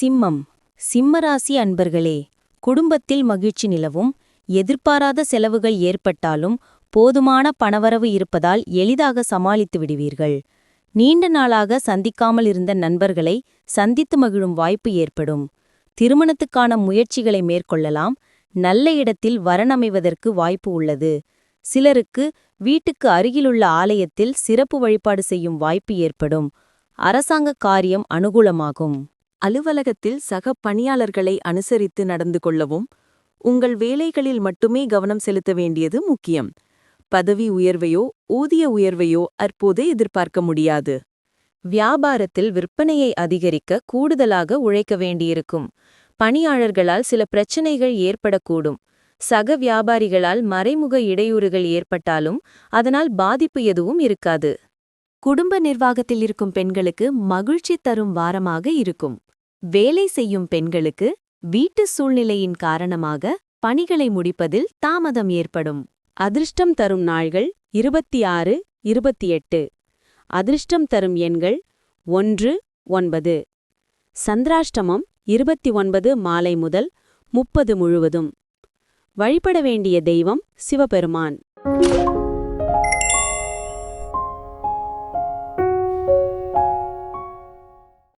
சிம்மம். சிம்மராசி அன்பர்களே குடும்பத்தில் மகிழ்ச்சி நிலவும் எதிர்பாராத செலவுகள் ஏற்பட்டாலும் போதுமான பணவரவு இருப்பதால் எளிதாக சமாளித்து விடுவீர்கள். நீண்ட நாளாக சந்திக்காமல் இருந்த நண்பர்களை சந்தித்து மகிழும் வாய்ப்பு ஏற்படும். திருமணத்துக்கான முயற்சிகளை மேற்கொள்ளலாம் நல்ல இடத்தில் வரனமைவதற்கு வாய்ப்பு உள்ளது. சிலருக்கு வீட்டுக்கு அருகிலுள்ள ஆலயத்தில் சிறப்பு வழிபாடு செய்யும் வாய்ப்பு ஏற்படும். அரசாங்க காரியம் அனுகூலமாகும். அலுவலகத்தில் சக பணியாளர்களை அனுசரித்து நடந்து கொள்ளவும் உங்கள் வேலைகளில் மட்டுமே கவனம் செலுத்த வேண்டியது முக்கியம். பதவி உயர்வையோ ஊதிய உயர்வையோ அப்போது எதிர்பார்க்க முடியாது. வியாபாரத்தில் விற்பனையை அதிகரிக்க கூடுதலாக உழைக்க வேண்டியிருக்கும். பணியாளர்களால் சில பிரச்சனைகள் ஏற்படக்கூடும். சக வியாபாரிகளால் மறைமுக இடையூறுகள் ஏற்பட்டாலும் அதனால் பாதிப்பு எதுவும் இருக்காது. குடும்ப நிர்வாகத்தில் இருக்கும் பெண்களுக்கு மகிழ்ச்சி தரும் வாரமாக இருக்கும். வேலை செய்யும் பெண்களுக்கு வீட்டு சூழ்நிலையின் காரணமாக பணிகளை முடிப்பதில் தாமதம் ஏற்படும். அதிர்ஷ்டம் தரும் நாள்கள் இருபத்தி ஆறு இருபத்தி எட்டு அதிர்ஷ்டம் தரும் எண்கள் ஒன்று ஒன்பது. சந்திராஷ்டமம் இருபத்தி ஒன்பது மாலை முதல் முப்பது முழுவதும். வழிபட வேண்டிய தெய்வம் சிவபெருமான்.